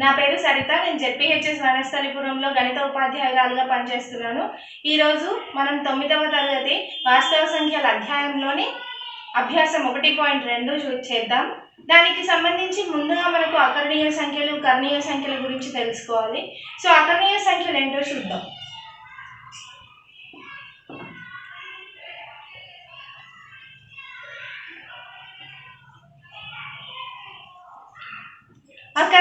నా పేరు సరిత నేను జెడ్పీహెచ్ఎస్ వనస్థలిపురంలో గణిత ఉపాధ్యాయురాలుగా పనిచేస్తున్నాను. ఈరోజు మనం తొమ్మిదవ తరగతి వాస్తవ సంఖ్యల అధ్యాయంలోని అభ్యాసం ఒకటి పాయింట్ రెండు చేద్దాం. దానికి సంబంధించి ముందుగా మనకు అకరణీయ సంఖ్యలు కర్ణీయ సంఖ్యల గురించి తెలుసుకోవాలి. సో అకరణీయ సంఖ్యలు ఏంటో చూద్దాం.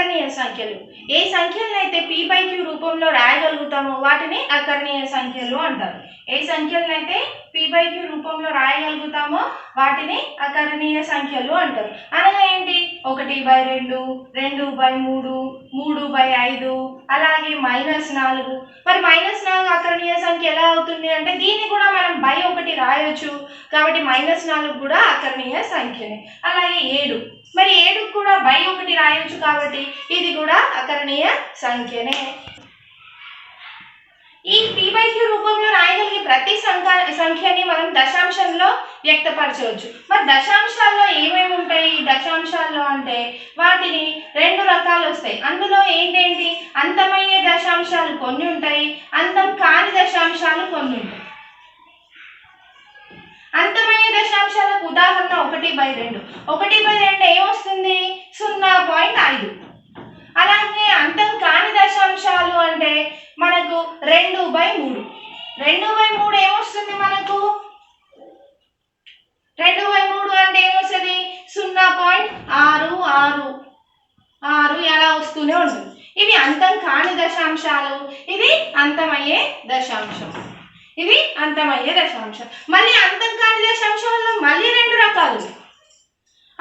అకర్ణీయ సంఖ్యలు. ఏ సంఖ్యలను అయితే పీ బై క్యూ రూపంలో రాయగలుగుతామో వాటిని అకర్ణీయ సంఖ్యలు అంటారు. ఏ సంఖ్యలను అయితే బై క్యూ రూపంలో రాయగలుగుతామో వాటిని అకరణీయ సంఖ్యలు అంటారు. అనగా ఏంటి? ఒకటి బై రెండు రెండు బై మూడు మూడు బై ఐదు అలాగే మైనస్ నాలుగు. మరి మైనస్ నాలుగు అకరణీయ సంఖ్య ఎలా అవుతుంది అంటే దీన్ని కూడా మనం బై ఒకటి రాయొచ్చు. కాబట్టి మైనస్ నాలుగు కూడా అకర్ణీయ సంఖ్యనే. అలాగే ఏడు. మరి ఏడు కూడా బై ఒకటి రాయొచ్చు కాబట్టి ఇది కూడా అకరణీయ సంఖ్యనే. ఈ పీ బై క్యూ రూపంలో రాయగలిగే ప్రతి సంఖ్య సంఖ్యని మనం దశాంశంలో వ్యక్తపరచవచ్చు. మరి దశాంశాల్లో ఏమేమి ఉంటాయి? ఈ దశాంశాల్లో అంటే వాటిని రెండు రకాలు వస్తాయి. అందులో ఏంటేంటి? అంతమయ్యే దశాంశాలు కొన్ని ఉంటాయి. అంతం కాని దశాంశాలు కొన్ని ఉంటాయి. అంతమయ్యే దశాంశాలకు ఉదాహరణ ఒకటి బై రెండు. ఒకటి బై రెండు ఏమొస్తుంది సున్నా పాయింట్ ఐదు. అలాగే అంతం కాని దశాంశాలు అంటే మనకు రెండు బై మూడు. రెండు బై మూడు ఏమొస్తుంది మనకు? రెండు బై మూడు అంటే ఏమొస్తుంది? సున్నా పాయింట్ ఆరు ఆరు. ఆరు ఎలా వస్తూనే ఉంటుంది. ఇవి అంతం కాని దశాంశాలు. ఇది అంతమయ్యే దశాంశం. ఇది అంతమయ్యే దశాంశం. మళ్ళీ అంతం కాని దశాంశంలో మళ్ళీ రెండు రకాలు.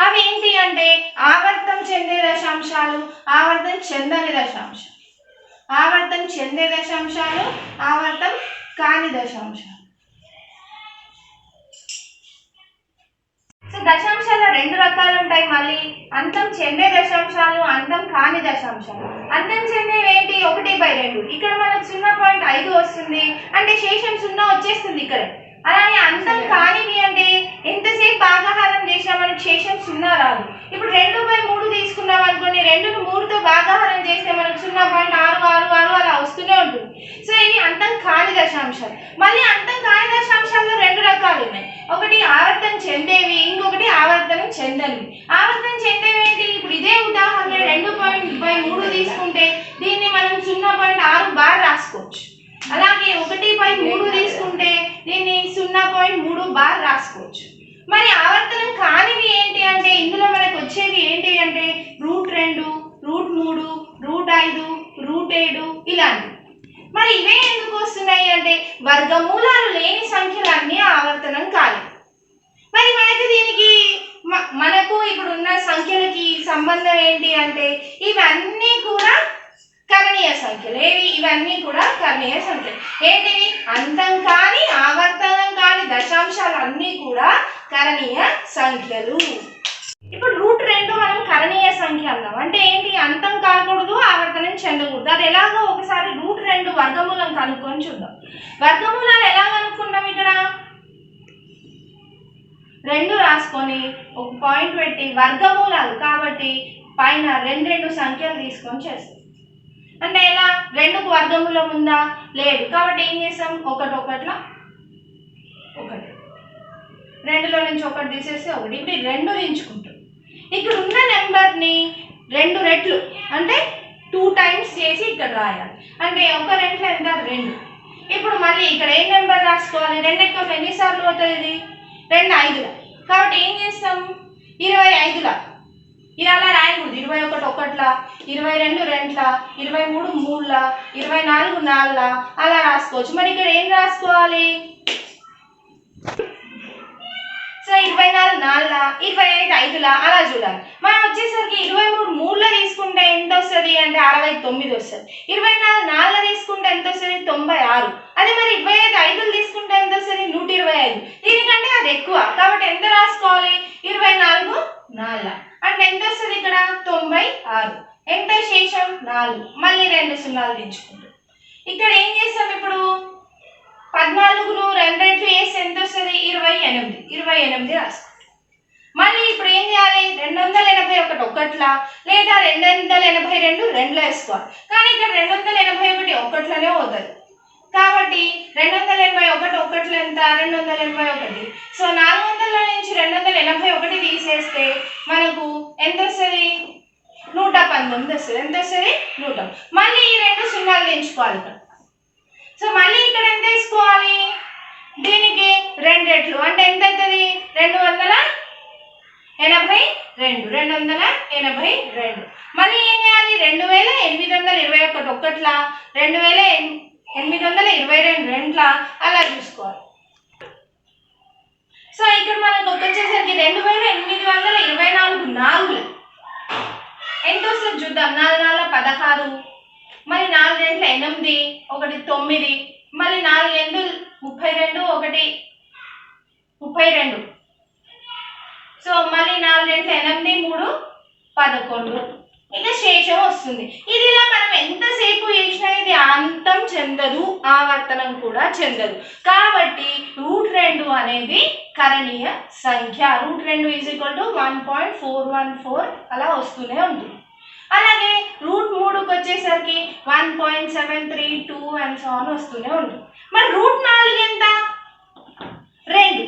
అవి ఏంటి అంటే ఆవర్తం చెందే దశాంశాలు ఆవర్తం చెందని దశాంశం. ఆవర్తం చెందే దశాంశాలు ఆవర్తం కాని దశాంశాలు. సో దశాంశాలు రెండు రకాలు ఉంటాయి మళ్ళీ. అంతం చెందే దశాంశాలు అంతం కాని దశాంశాలు. అంతం చెందేవి ఏంటి? ఒకటి బై రెండు. ఇక్కడ మనకు సున్నా పాయింట్ ఐదు వస్తుంది. అంటే శేషం సున్నా వచ్చేస్తుంది ఇక్కడ. అలాగే అంతం కానివి అంటే ఎంతసేపు భాగాహారం చేసినా మనకు శేషం సున్నా రాదు. ఇప్పుడు రెండు బై మూడు తీసుకున్నాం అనుకోండి రెండును మూడుతో భాగాహారం చేస్తే మనకు సున్నా పాయింట్ ఆరు ఆరు ఆరు అలా వస్తూనే ఉంటుంది. సో ఇది అంతం కాని దశాంశాలు. మళ్ళీ అంతం కాని దశాంశాల్లో రెండు రకాలు ఉన్నాయి. ఒకటి ఆవర్తనం చెందేవి ఇంకొకటి ఆవర్తనం చెందనివి. ఆవర్తనం చెందేవి ఏంటి? ఇప్పుడు ఇదే ఉదాహరణ రెండు పాయింట్ ముప్పై మూడు తీసుకుంటే దీన్ని మనం సున్నా పాయింట్ ఆరు బార్ రాసుకోవచ్చు. అలాగే ఒకటి బై మూడు తీసుకుంటే దీన్ని సున్నా పాయింట్ మూడు బార్ రాసుకోవచ్చు. మరి ఆవర్తనం కానివి ఏంటి అంటే ఇందులో మనకు వచ్చేవి ఏంటి అంటే రూట్ రెండు రూట్ మూడు రూట్ ఐదు రూట్ ఏడు ఇలాంటివి. మరి ఇవే ఎందుకు వస్తున్నాయి అంటే వర్గమూలాలు లేని సంఖ్యలు అన్నీ ఆవర్తనం కాలేదు. మరి మనకు దీనికి మ- మనకు ఇప్పుడు ఉన్న సంఖ్యలకి సంబంధం ఏంటి అంటే ఇవన్నీ కూడా కరణీయ సంఖ్యలు ఏవి ఇవన్నీ కూడా కరణీయ సంఖ్యలు. ఏంటివి? అంతం కాని ఆవర్తనం కాని దశాంశాలు అన్నీ కూడా కరణీయ సంఖ్యలు. ఇప్పుడు రూట్ రెండు మనం కరణీయ సంఖ్య అందాం. అంటే ఏంటి? అంతం కాకూడదు ఆవర్తనం చెందకూడదు. అది ఎలాగో ఒకసారి రూట్ రెండు వర్గమూలం కనుక్కొని చూద్దాం. వర్గమూలాలు ఎలా కనుక్కుంటాం ఇక్కడ? రెండు రాసుకొని ఒక పాయింట్ పెట్టి వర్గమూలాలు కాబట్టి పైన రెండు రెండు సంఖ్యలు తీసుకొని చేస్తాం. అంటే ఎలా? రెండుకు వర్గమూలం ఉందా? లేదు. కాబట్టి ఏం చేస్తాం? ఒకటి ఒకట్లా ఒకటి. రెండులో నుంచి ఒకటి తీసేస్తే ఒకటి. ఇప్పుడు రెండు ఎంచుకుంటాం ఇక్కడ ఉన్న నెంబర్ని రెండు రెట్లు అంటే టూ టైమ్స్ చేసి ఇక్కడ రాయాలి. అంటే ఒక రెట్లు ఎంత? రెండు. ఇప్పుడు మళ్ళీ ఇక్కడ ఏ నెంబర్ రాసుకోవాలి? రెండు ఎక్కువ ఎన్నిసార్లు అవుతుంది ఇది? రెండు ఐదుల. కాబట్టి ఏం చేస్తాం? ఇరవై ఐదుల. ఇది అలా రాయకూడదు. ఇరవై ఒకటి ఒకట్ల ఇరవై రెండు రెంట్ల ఇరవై మూడు మూడుల ఇరవై నాలుగు నాలుగుల అలా రాసుకోవచ్చు. మరి ఇక్కడ ఏం రాసుకోవాలి? సో ఇరవై నాలుగు నాలుగుల ఇరవై ఐదు ఐదుల అలా చూడాలి. మనం వచ్చేసరికి ఇరవై మూడు మూడులో తీసుకుంటే ఎంత వస్తుంది అంటే అరవై తొమ్మిది వస్తుంది. ఇరవై నాలుగు నాలుగులో తీసుకుంటే ఎంత వస్తుంది? తొంభై ఆరు. అదే మరి ఇరవై ఐదు ఐదులు తీసుకుంటే ఎంత వస్తుంది? నూట ఇరవై ఐదు. దీనికంటే అది ఎక్కువ. కాబట్టి ఎంత రాసుకోవాలి? ఇరవై నాలుగు నాలుగు అంటే ఎంత వస్తుంది ఇక్కడ? తొంభై ఆరు. ఎంత శేషం నాలుగు. మళ్ళీ రెండు సున్నాలు తెచ్చుకుంటాం ఇక్కడ ఏం చేస్తాం ఇప్పుడు? పద్నాలుగును రెండు రెట్లు వేసి ఎంత వస్తుంది? ఇరవై ఎనిమిది. ఇరవై ఎనిమిది రాసుకుంటాం. మళ్ళీ ఇప్పుడు ఏం చేయాలి? రెండు వందల ఎనభై ఒకటి ఒకట్లా లేదా రెండు వందల ఎనభై రెండు రెండులో వేసుకోవాలి. కానీ ఇక్కడ రెండు వందల ఎనభై ఒకటి ఒకట్లనే అవుతుంది కాబట్టి రెండు వందల ఎనభై ఒకటి ఒకట్లు ఎంత? రెండు వందల ఎనభై ఒకటి. సో నాలుగు వందల నుంచి రెండు వందల ఎనభై ఒకటి తీసేస్తే మనకు ఎంత వస్తుంది? నూట పంతొమ్మిది వస్తుంది. ఎంత వస్తుంది? నూట. మళ్ళీ ఈ రెండు సున్నాలు ఎంచుకోవాలి ఇక్కడ. సో మళ్ళీ ఇక్కడ ఎంత వేసుకోవాలి? దీనికి రెండు రెట్లు. అంటే ఎంత అవుతుంది? రెండు వందల ఎనభై రెండు. రెండు వందల ఎనభై రెండు. మళ్ళీ ఏం చేయాలి? రెండు వేల ఎనిమిది వందల ఇరవై ఒకటి ఒక్కట్లా రెండు వేల ఎనిమిది వందల ఇరవై రెండు రెంట్లా అలా చూసుకోవాలి. సో ఇక్కడ మనకు వచ్చేసరికి రెండు వేల ఎనిమిది వందల ఇరవై నాలుగు నాలుగు ఎంత వస్తుంది చూద్దాం. నాలుగు నాలుగు పదహారు. మరి నాలుగు రెంట్ల ఎనిమిది ఒకటి తొమ్మిది మళ్ళీ నాలుగు ఎండు ముప్పై రెండు ఒకటి ముప్పై రెండు. సో మళ్ళీ నాలుగు రెంట్ల ఎనిమిది మూడు పదకొండు. ఇక శేషం వస్తుంది. ఇది ఇలా మనం ఎంతసేపు చేసినా ఇది అంతం చెందదు ఆవర్తనం కూడా చెందదు. కాబట్టి రూట్ రెండు అనేది కరణీయ సంఖ్య. రూట్ రెండు is equal to one point four one four అలా వస్తూనే ఉంటుంది. అలాగే రూట్ మూడుకి వచ్చేసరికి one point seven three two and so on వస్తూనే ఉంటుంది. మరి రూట్ నాలుగు ఎంత? రెండు.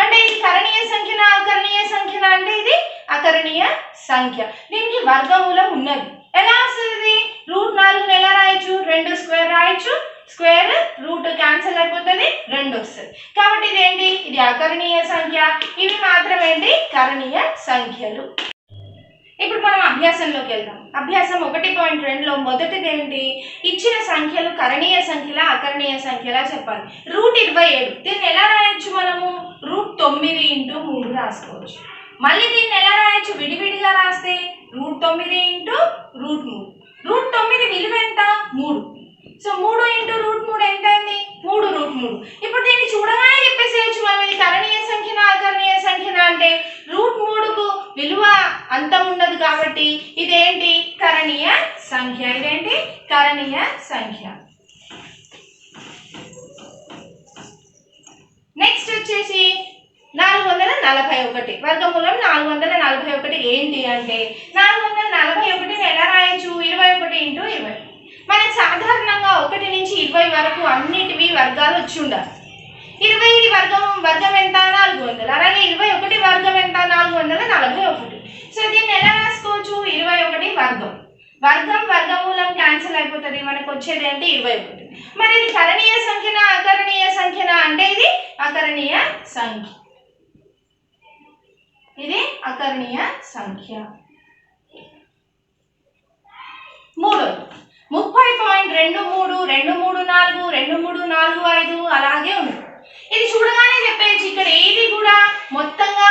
అంటే ఇది కరణీయ సంఖ్యన అకరణీయ సంఖ్యన అంటే ఇది అకరణీయ సంఖ్య. దీనికి వర్గమూలం ఉన్నది. ఎలా వస్తుంది? రూట్ నాలుగుని ఎలా రాయొచ్చు? రెండు స్క్వేర్ రాయొచ్చు. స్క్వేర్ రూట్ క్యాన్సిల్ అయిపోతుంది రెండు వస్తుంది. కాబట్టి ఇదేంటి? ఇది అకరణీయ సంఖ్య. ఇవి మాత్రమేంటి? కరణీయ సంఖ్యలు. ఇప్పుడు మనం అభ్యాసంలోకి వెళ్దాం. అభ్యాసం ఒకటి పాయింట్ రెండులో మొదటిది ఏంటి ఇచ్చిన సంఖ్యలు కరణీయ సంఖ్యలా అకరణీయ సంఖ్యలా చెప్పాలి. రూట్ ఇరవై ఏడు. దీన్ని ఎలా రాయొచ్చు మనము? రూట్ తొమ్మిది ఇంటూ మూడు రాసుకోవచ్చు. మళ్ళీ దీన్ని ఎలా రాయొచ్చు? విడివిడిగా రాస్తే రూట్ తొమ్మిది ఇంటూ రూట్ మూడు. రూట్ తొమ్మిది విలువ ఎంత? మూడు. సో మూడు ఇంటూ రూట్ మూడు ఎంత అయింది మూడు రూట్ మూడు. ఇప్పుడు దీన్ని చూడగానే చెప్పేసేయచ్చు మనం ఇది కరణీయ సంఖ్యన అకరణీయ సంఖ్యన అంటే రూట్ మూడుకు విలువ అంతం ఉండదు కాబట్టి ఇదేంటి? కరణీయ సంఖ్య. ఇదేంటి? కరణీయ సంఖ్య. నెక్స్ట్ వచ్చేసి నాలుగు వందల నలభై ఒకటి. వర్గమూలం నాలుగు వందల నలభై ఒకటి ఏంటి అంటే నాలుగు వందల నలభై ఒకటిని ఎలా రాయొచ్చు? ఇరవై ఒకటి ఇంటూ ఇరవై. మనకు సాధారణంగా ఒకటి నుంచి ఇరవై వరకు అన్నిటివి వర్గాలు వచ్చి ఉండాలి. ఇరవై వర్గం వర్గం ఎంత నాలుగు వందలు. అలాగే ఇరవై ఒకటి వర్గం ఎంత నాలుగు వందల నలభై ఒకటి. సో దీన్ని ఎలా రాసుకోవచ్చు? ఇరవై ఒకటి వర్గం. వర్గం వర్గమూలం క్యాన్సిల్ అయిపోతుంది. మనకు వచ్చేది ఏంటి? ఇరవై ఒకటి. మరి ఇది కరణీయ సంఖ్యన అకరణీయ సంఖ్యన అంటే ఇది అకరణీయ సంఖ్య. ఇది అకరణీయ సంఖ్య మూడోది ముప్పై పాయింట్ రెండు మూడు రెండు మూడు నాలుగు రెండు మూడు నాలుగు ఐదు అలాగే ఉంది ఇది చూడగానే చెప్పేయచ్చు ఇక్కడ ఏది కూడా మొత్తంగా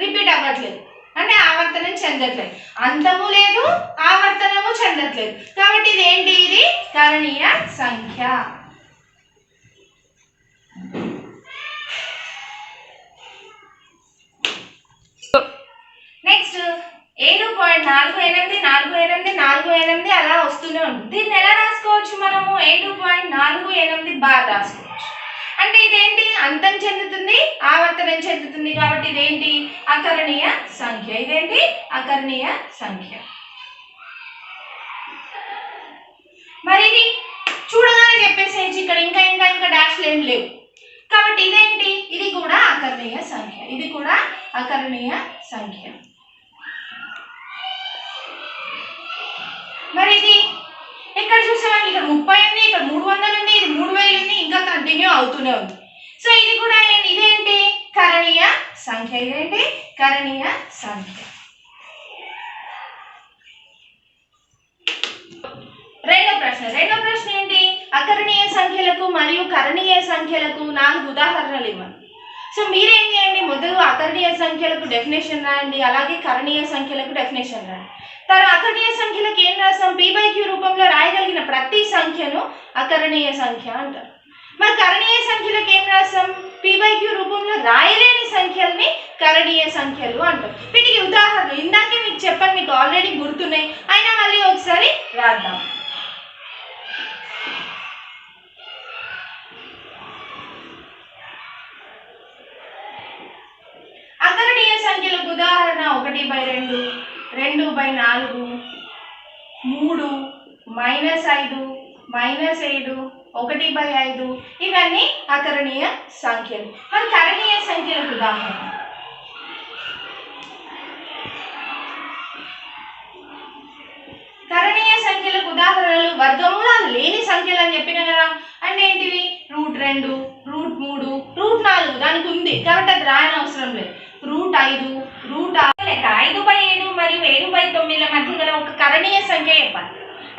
రిపీట్ అవ్వట్లేదు. అంటే ఆవర్తనం చెందట్లేదు. అంతము లేదు ఆవర్తనము చెందట్లేదు. కాబట్టి ఇది ఏంటి ఇది? కరణీయ సంఖ్య. నెక్స్ట్ ఏడు పాయింట్ నాలుగు ఎనిమిది నాలుగు ఎనిమిది నాలుగు ఎనిమిది అలా వస్తూనే ఉంటుంది. దీన్ని ఎలా రాసుకోవచ్చు మనము? ఏడు పాయింట్ నాలుగు ఎనిమిది బార్ రాసుకోవచ్చు. అంటే ఇదేంటి? అంతం చెందుతుంది ఆవర్తనం చెందుతుంది కాబట్టి ఇదేంటి? అకరణీయ సంఖ్య. ఇదేంటి? అకరణీయ సంఖ్య. మరి ఇది చూడగానే చెప్పేసేయచ్చు ఇక్కడ. ఇంకా ఇంకా ఇంకా డాష్లు ఏం లేవు. కాబట్టి ఇదేంటి? ఇది కూడా అకరణీయ సంఖ్య. ఇది కూడా అకరణీయ సంఖ్య. మరి ఇది ఇక్కడ చూసామండి? ఇక్కడ ముప్పై ఉంది ఇక్కడ మూడు వందలు ఉంది ఇది మూడు వేలు ఉంది ఇంకా కంటిన్యూ అవుతూనే ఉంది. సో ఇది కూడా ఏంటి? ఇదేంటి? కరణీయ సంఖ్య. ఇదేంటి? కరణీయ సంఖ్య. రెండో ప్రశ్న. రెండో ప్రశ్న ఏంటి? అకరణీయ సంఖ్యలకు మరియు కరణీయ సంఖ్యలకు నాలుగు ఉదాహరణలు ఇవ్వండి. సో మీరేం చేయండి? మొదలు అకరణీయ సంఖ్యలకు డెఫినేషన్ రాయండి అలాగే కరణీయ సంఖ్యలకు డెఫినేషన్ రాయండి. తర్వాత అకరణీయ సంఖ్యలకు ఏం పీబైక్యూ బై క్యూ రూపంలో రాయగలిగిన ప్రతి సంఖ్యను అకరణీయ సంఖ్య అంటారు. మరి కరణీయ సంఖ్యలకు ఏం రాస్తాం బై క్యూ రూపంలో రాయలేని సంఖ్యల్ని కరణీయ సంఖ్యలు అంటారు. వీటికి ఉదాహరణ ఇందాకే మీకు చెప్పాను మీకు ఆల్రెడీ గుర్తున్నాయి. అయినా మళ్ళీ ఒకసారి రాద్దాం. అకరణీయ సంఖ్యలకు ఉదాహరణ ఒకటి బై రెండు. రెండు బై నాలుగు మూడు మైనస్ ఐదు మైనస్ ఏడు ఒకటి బై ఐదు. ఇవన్నీ అకరణీయ సంఖ్యలు. మరి కరణీయ సంఖ్యలకు ఉదాహరణ. కరణీయ సంఖ్యలకు ఉదాహరణలు వర్గమూలాలు లేని సంఖ్యలు అని చెప్పిన కదా. అంటే ఏంటివి? రూట్ రెండు రూట్ మూడు రూట్ నాలుగు. దానికి ఉంది. కాబట్టి అది రాయని అవసరం లేదు. రూట్ ఐదు రూట్ లేక ఐదు బై ఏడు మరియు ఏడు బై తొమ్మిదిల మధ్య గల ఒక కరణీయ సంఖ్య చెప్పాలి.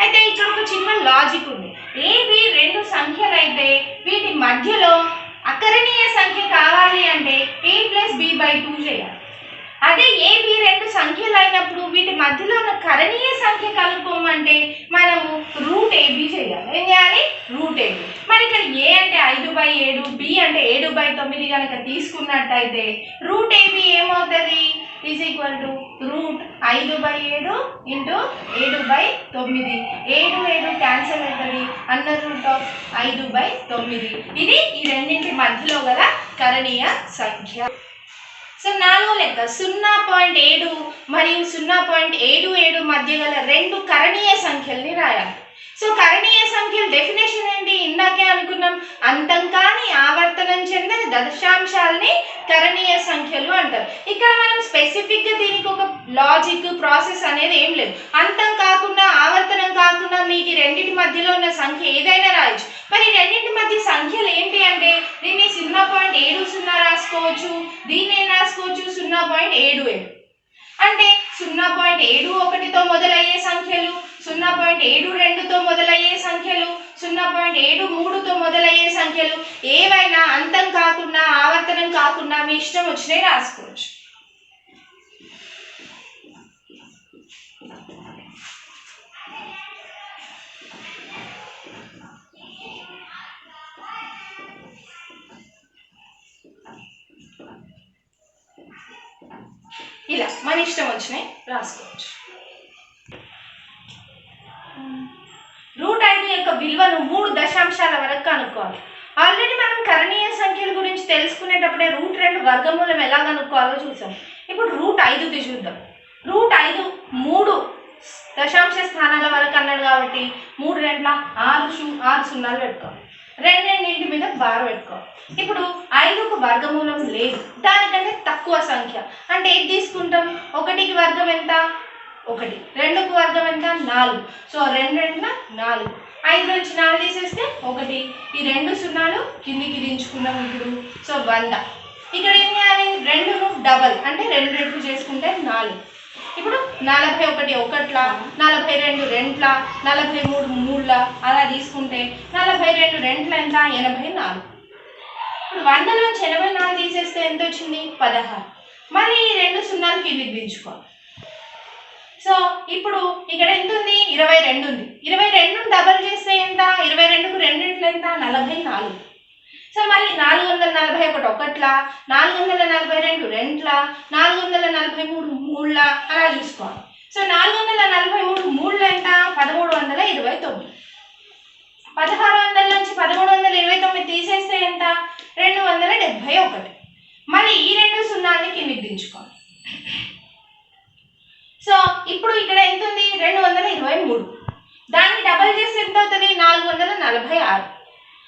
అయితే ఇక్కడ ఒక చిన్న లాజిక్ ఉంది. ఏవి రెండు సంఖ్యలు అయితే వీటి మధ్యలో అకరణీయ సంఖ్య కావాలి అంటే A plus B by two చేయాలి. అదే ఏవి రెండు సంఖ్యలు అయినప్పుడు వీటి మధ్యలో ఉన్న కరణీయ సంఖ్య కలుపుకోమంటే మనము రూట్ ఏబీ చేయాలి. ఏం చేయాలి? రూట్ ఏబి మరి ఇక్కడ ఏ అంటే ఐదు బై ఏడు బి అంటే ఏడు బై తొమ్మిది కనుక తీసుకున్నట్టయితే రూట్ ఏబి ఏమవుతుంది? ఈజ్ ఈక్వల్ టు రూట్ ఐదు బై ఏడు ఇంటూ ఏడు బై తొమ్మిది. ఏడు ఏడు క్యాన్సిల్ అవుతుంది? అండర్ రూట్ ఆఫ్ ఐదు బై తొమ్మిది. ఇది ఈ రెండింటి మధ్యలో గల కరణీయ సంఖ్య. సో నాలుగో లెక్క సున్నా పాయింట్ ఏడు మరియు సున్నా పాయింట్ ఏడు ఏడు మధ్య గల రెండు కరణీయ సంఖ్యల్ని రాయాలి. సో కరణీయ సంఖ్యల డెఫినేషన్ ఏంటి? ఇందాకే అనుకున్నాం. అంతం కాని ఆవర్తనం చెందిన దశాంశాలని కరణీయ సంఖ్యలు అంటారు. ఇక్కడ మనం స్పెసిఫిక్గా దీనికి ఒక లాజిక్ ప్రాసెస్ అనేది ఏం లేదు. అంతం కాకుండా ఆవర్తనం కాకుండా మీకు రెండింటి మధ్యలో ఉన్న సంఖ్య ఏదైనా రాయొచ్చు. మరి రెండింటి మధ్య సంఖ్యలు ఏంటి అంటే దీన్ని సున్నా పాయింట్ ఏడు సున్నా రాసుకోవచ్చు. దీన్ని ఏం రాసుకోవచ్చు? సున్నా పాయింట్ ఏడు ఏడు. అంటే సున్నా పాయింట్ ఏడు ఒక సున్నా పాయింట్ ఏడు రెండుతో మొదలయ్యే సంఖ్యలు సున్నా పాయింట్ ఏడు మూడుతో మొదలయ్యే సంఖ్యలు. ఏవైనా అంతం కాకుండా ఆవర్తనం కాకుండా మీ ఇష్టం వచ్చినవి రాసుకోవచ్చు. ఇలా మన ఇష్టం వచ్చినాయి రాసుకోవచ్చు. రూట్ ఐదు యొక్క విలువను మూడు దశాంశాల వరకు కనుక్కోవాలి ఆల్రెడీ మనం కరణీయ సంఖ్యల గురించి తెలుసుకునేటప్పుడే రూట్ రెండు వర్గమూలం ఎలా కనుక్కోవాలో చూసాం. ఇప్పుడు రూట్ ఐదుది చూద్దాం. రూట్ ఐదు మూడు దశాంశ స్థానాల వరకు అన్నాడు కాబట్టి మూడు రెండ్ల ఆరు షూ ఆరు సున్నాలు పెట్టుకోవాలి. రెండు రెండింటి మీద బార్ పెట్టుకోవాలి. ఇప్పుడు ఐదుకు వర్గమూలం లేదు. దానికంటే తక్కువ సంఖ్య. అంటే ఏది తీసుకుంటాం? ఒకటికి వర్గం ఎంత? ఒకటి. రెండుకు వర్గం ఎంత? నాలుగు. సో రెండు రెండున నాలుగు. ఐదు నుంచి నాలుగు తీసేస్తే ఒకటి. ఈ రెండు సున్నాలు కిందికి దించుకున్నాం ఇప్పుడు. సో వంద. ఇక్కడ ఏం చేయాలి? రెండును డబల్. అంటే రెండు రెట్లు చేసుకుంటే నాలుగు. ఇప్పుడు నలభై ఒకటి ఒకట్ల నలభై రెండు రెంట్ల నలభై మూడు మూడుల అలా తీసుకుంటే నలభై రెండు రెంట్ల ఎంత? ఎనభై నాలుగు. ఇప్పుడు వంద నుంచి ఎనభై నాలుగు తీసేస్తే ఎంత వచ్చింది? పదహారు. మరి ఈ రెండు సున్నాలు కిందికి దించుకోవాలి. సో ఇప్పుడు ఇక్కడ ఎంత ఉంది ఇరవై రెండు ఉంది. ఇరవై రెండు డబల్ చేస్తే ఎంత? ఇరవై రెండుకు రెండింటిలో ఎంత? నలభై నాలుగు. సో మళ్ళీ నాలుగు వందల నలభై ఒకటి ఒకట్లా? నాలుగు వందల నలభై రెండు రెంట్ల? నాలుగు వందల నలభై మూడు మూడుల? అలా చూసుకోవాలి. సో నాలుగు వందల నలభై మూడు మూడుల ఎంత? పదమూడు వందల ఇరవై తొమ్మిది. పదహారు వందల నుంచి పదమూడు వందల ఇరవై తొమ్మిది తీసేస్తే ఎంత? రెండు వందల డెబ్భై ఒకటి. మళ్ళీ ఈ రెండు సున్నాల్ని కిందికి దించుకోవాలి. సో ఇప్పుడు ఇక్కడ ఎంత ఉంది? రెండు వందల ఇరవై మూడు. దాన్ని డబల్ చేస్తే ఎంత అవుతుంది? నాలుగు వందల నలభై ఆరు.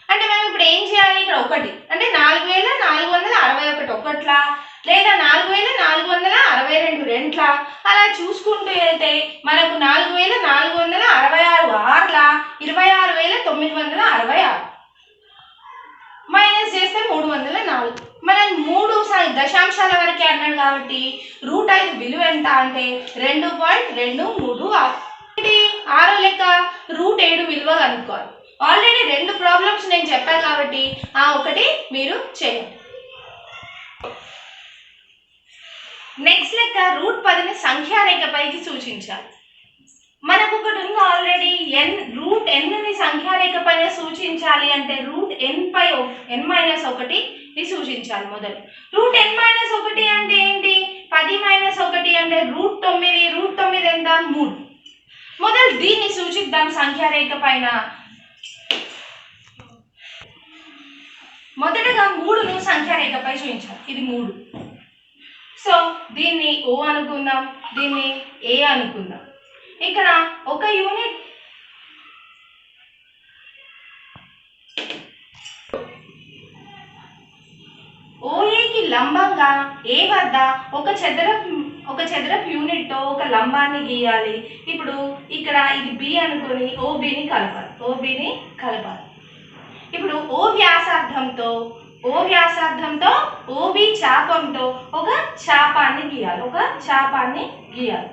అంటే మనం ఇప్పుడు ఏం చేయాలి? ఇక్కడ ఒకటి. అంటే నాలుగు వేల నాలుగు వందల అరవై ఒకటి ఒకట్లా? లేదా నాలుగు వేల నాలుగు వందల అరవై రెండు రెంట్లా? అలా చూసుకుంటూ వెళ్తే మనకు నాలుగు వేల నాలుగు వందల అరవై ఆరు ఆర్ల? ఇరవై ఆరు వేల తొమ్మిది వందల అరవై ఆరు. మైనస్ చేస్తే మూడు వందల నాలుగు. మనం మూడు దశాంశాల వరకే అన్నాడు కాబట్టి రూట్ ఐదు విలువ ఎంత అంటే రెండు పాయింట్ రెండు మూడు ఆరు. ఆరో లెక్క రూట్ ఏడు విలువ కనుక్కోవాలి. ఆల్రెడీ రెండు ప్రాబ్లమ్స్ నేను చెప్పాను కాబట్టి ఆ ఒకటి మీరు చేయండి. నెక్స్ట్ లెక్క రూట్ పదిని సంఖ్యారేఖపైకి సూచించాలి. మనకు ఒకటి ఉంది ఆల్రెడీ ఎన్ రూట్ ఎన్ని సంఖ్యారేఖ పైన సూచించాలి అంటే రూట్ ఎన్ పై ఎన్ మైనస్ ఒకటి ని సూచించాలి మొదలు. రూట్ ఎన్ మైనస్ ఒకటి అంటే ఏంటి? పది మైనస్ ఒకటి అంటే రూట్ తొమ్మిది రూట్ తొమ్మిది ఎంత? మూడు. మొదలు దీన్ని సూచిద్దాం సంఖ్యారేఖ పైన. మొదటగా మూడును సంఖ్యారేఖపై చూపించాలి. ఇది మూడు. సో దీన్ని ఓ అనుకుందాం దీన్ని ఏ అనుకుందాం. ఇక్కడ ఒక యూనిట్ ఓఏకి లంబంగా ఏ వద్ద? ఒక చదరపు ఒక చదరపు యూనిట్తో ఒక లంబాన్ని గీయాలి. ఇప్పుడు ఇక్కడ ఇది బి అనుకుని ఓబిని కలపాలి. ఓబిని కలపాలి. ఇప్పుడు ఓ వ్యాసార్థంతో ఓ వ్యాసార్థంతో ఓబి చాపంతో ఒక చాపాన్ని గీయాలి. ఒక చాపాన్ని గీయాలి.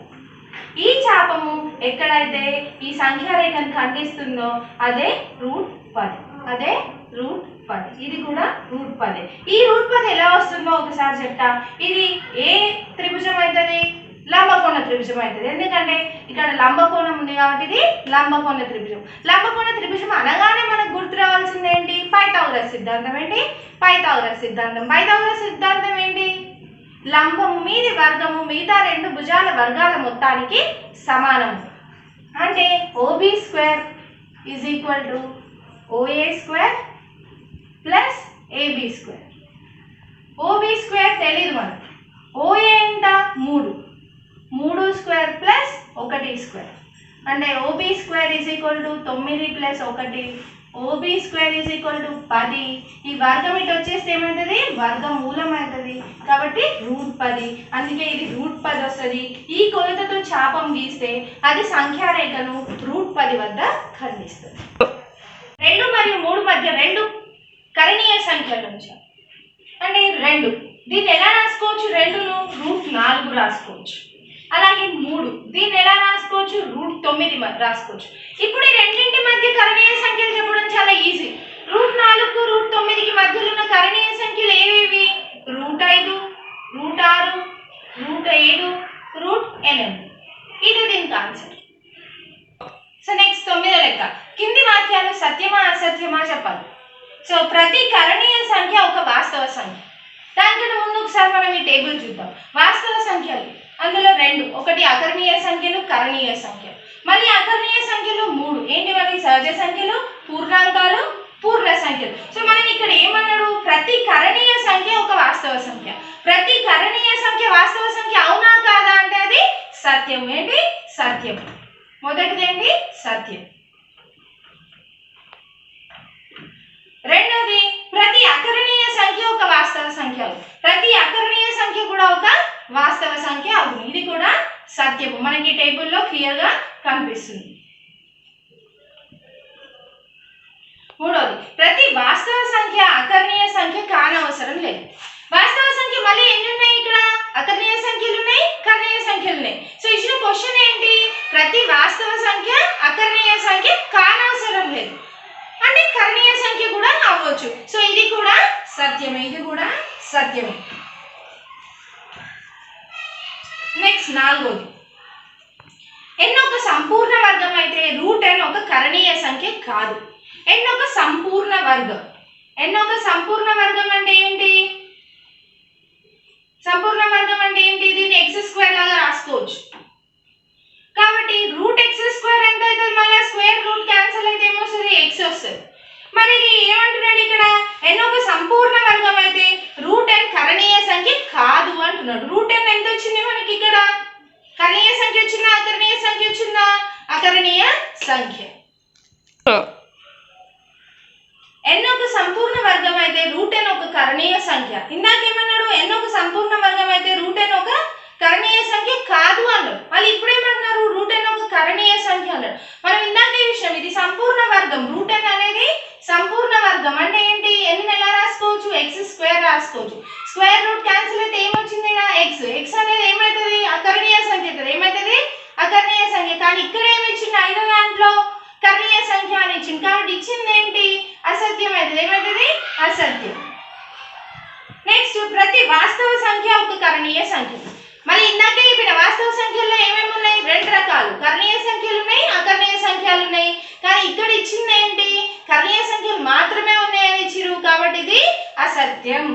ఈ చాపము ఎక్కడైతే ఈ సంఖ్యారేఖను ఖండిస్తుందో అదే రూట్ పది అదే రూట్ పది ఇది కూడా రూట్ పది ఈ రూట్ పది ఎలా వస్తుందో ఒకసారి చెప్తా. ఇది ఏ త్రిభుజం అవుతుంది లంబకోణ త్రిభుజం అవుతుంది ఎందుకంటే ఇక్కడ లంబకోణం ఉంది కాబట్టి ఇది లంబకోణ త్రిభుజం. లంబకోణ త్రిభుజం అనగానే మనకు గుర్తు రావాల్సింది ఏంటి? పైథాగరస్ సిద్ధాంతం ఏంటి? పైథాగరస్ సిద్ధాంతం. పైథాగరస్ సిద్ధాంతం ఏంటి? లంబము మీది వర్గము మిగతా రెండు భుజాల వర్గాల మొత్తానికి సమానము అంటే OB square is equal to OA square plus AB square. OB square తెలియదు మనకు. ఓఏ ఎంత? మూడు. మూడు స్క్వేర్ ప్లస్ ఒకటి స్క్వేర్. అంటే OB square is equal to తొమ్మిది ప్లస్ ఒకటి. OB square is equal to పది. ఈ వర్గం ఇటు వచ్చేస్తే ఏమవుతుంది వర్గం మూలం అవుతుంది. కాబట్టి రూట్ పది. అందుకే ఇది రూట్ పది వస్తుంది. ఈ కొలతతో చాపం గీస్తే అది సంఖ్యారేఖను రూట్ పది వద్ద ఖండిస్తుంది. రెండు మరియు మూడు మధ్య రెండు కరణీయ సంఖ్యలు ఉంచాలి అంటే రెండు. దీన్ని ఎలా రాసుకోవచ్చు? రెండును రూట్ నాలుగు రాసుకోవచ్చు. అలాగే మూడు. దీన్ని ఎలా రాసుకోవచ్చు? రూట్ తొమ్మిది రాసుకోవచ్చు. ఇప్పుడు ఈ రెండింటి మధ్య కరణీయ సంఖ్యలు చెప్పడం చాలా ఈజీ. రూట్ నాలుగు రూట్ తొమ్మిదికి మధ్యలో ఉన్న కరణీయ సంఖ్యలు ఏవేవి? రూట్ ఐదు రూట్ ఆరు రూట్ ఏడు రూట్ ఎనిమిది. ఇది దీనికి ఆన్సర్. సో నెక్స్ట్ తొమ్మిదో లెక్క. కింది వాక్యాలు సత్యమా అసత్యమా చెప్పాలి. సో ప్రతి కరణీయ సంఖ్య ఒక వాస్తవ సంఖ్య. దానికంటే ముందు ఒకసారి మనం ఈ టేబుల్ చూద్దాం. వాస్తవ సంఖ్యలు. అందులో రెండు. ఒకటి అకరణీయ సంఖ్యలు కరణీయ సంఖ్యలు. మళ్ళీ అకరణీయ సంఖ్యలు మూడు. ఏంటి మరి సహజ సంఖ్యలు? పూర్ణాంకాలు పూర్ణ సంఖ్యలు. సో మనం ఇక్కడ ఏమన్నాడు? ప్రతి కరణీయ సంఖ్య ఒక వాస్తవ సంఖ్య. ప్రతి కరణీయ సంఖ్య వాస్తవ సంఖ్య అవునా కాదా అంటే అది సత్యం. ఏంటి? సత్యం. మొదటిది ఏంటి? సత్యం. రెండవది ప్రతి అకరణీయ సంఖ్య ఒక వాస్తవ సంఖ్య ప్రతి అకరణీయ సంఖ్య కూడా ఒక వాస్తవ సంఖ్య అవుతుంది. ఇది కూడా సత్యము. మనకి టేబుల్లో క్లియర్గా కనిపిస్తుంది. మూడవది ప్రతి వాస్తవ సంఖ్య అకరణీయ సంఖ్య కానవసరం లేదు వాస్తవ సంఖ్య మళ్ళీ ఎన్ని ఉన్నాయి ఇక్కడ అకరణీయ సంఖ్యలు ఉన్నాయి కరణీయ సంఖ్యలు ఉన్నాయి సో ఇచ్చిన క్వశ్చన్ ఏంటి ప్రతి వాస్తవ సంఖ్య అకరణీయ సంఖ్య కానవసరం లేదు అంటే కరణీయ సంఖ్య కూడా అవ్వచ్చు సో ఇది కూడా సత్యమే ఇది కూడా సత్యమే నెక్స్ట్ నాలుగోది ఎన్ ఒక సంపూర్ణ వర్గం అయితే రూట్ ఎన్ ఒక కరణీయ సంఖ్య కాదు ఎన్ ఒక సంపూర్ణ వర్గం ఎన్ ఒక సంపూర్ణ వర్గం అంటే ఏంటి సంపూర్ణ వర్గం అంటే ఏంటి దీన్ని ఎక్స్ స్క్వేర్ లాగా రాసుకోవచ్చు కాబట్టి రూట్ ఎక్స్ స్క్వేర్ ఎంత అవుతుంది మళ్ళీ స్క్వేర్ రూట్ క్యాన్సిల్ అయితే ఏమొస్తుంది ఎక్స్ వస్తుంది మరి ఇది ఏమంటున్నాడు ఇక్కడ ఎన్ ఒక సంపూర్ణ వర్గం అయితే రూట్ ఎన్ కరణీయ సంఖ్య కాదు అంటున్నాడు రూట్ ఎన్ ఎంత వచ్చింది మనకి ఇక్కడ కరణీయ సంఖ్య వచ్చిందా అకరణీయ సంఖ్య వచ్చిందా అకరణీయ సంఖ్య ఎన్ ఒక సంపూర్ణ వర్గం అయితే రూట్ ఎన్ ఒక కరణీయ సంఖ్య ఇందాకేమన్నాడు ఎన్ ఒక సంపూర్ణ వర్గం అయితే రూట్ ఎన్ ఒక కరణీయ సంఖ్య కాదు అన్నాడు మళ్ళీ ఇప్పుడేమన్నారు రూట్ ఎన్ ఒక కరణీయ సంఖ్య అన్నాడు మనం ఇందాక ఈ విషయం ఇది సంపూర్ణ వర్గం రూట్ ఎన్ అనేది సంపూర్ణ వర్గం అంటే ఏంటి ఎన్ని ఎలా రాసుకోవచ్చు ఎక్స్ స్క్వేర్ రాసుకోవచ్చు స్క్వేర్ రూట్ క్యాన్సిల్ అయితే ఏమొచ్చింది ఎక్స్ ఎక్స్ అనేది ఏమవుతుంది అకరణీయ సంఖ్య అవుతుంది ఏమవుతుంది అకర్ణీయ సంఖ్య. కానీ ఇక్కడ ఏమి ఇచ్చింది ఐదో దాంట్లో కర్ణీయ సంఖ్య అని ఇచ్చింది. కాబట్టి ఇచ్చింది ఏంటి? అసత్యం అవుతుంది ఏమవుతుంది అసత్యం. నెక్స్ట్ ప్రతి వాస్తవ సంఖ్య ఒక కరణీయ సంఖ్య. మళ్ళీ ఇందాకే చెప్పిన వాస్తవ సంఖ్యల్లో ఏమేమి ఉన్నాయి? రెండు రకాలు. కర్ణీయ సంఖ్యలు ఉన్నాయి అకర్ణీయ సంఖ్యలు ఉన్నాయి. కానీ ఇక్కడ ఇచ్చింది ఏంటి? కర్ణీయ సంఖ్యలు మాత్రమే ఉన్నాయని ఇచ్చిరు కాబట్టి ఇది అసత్యం.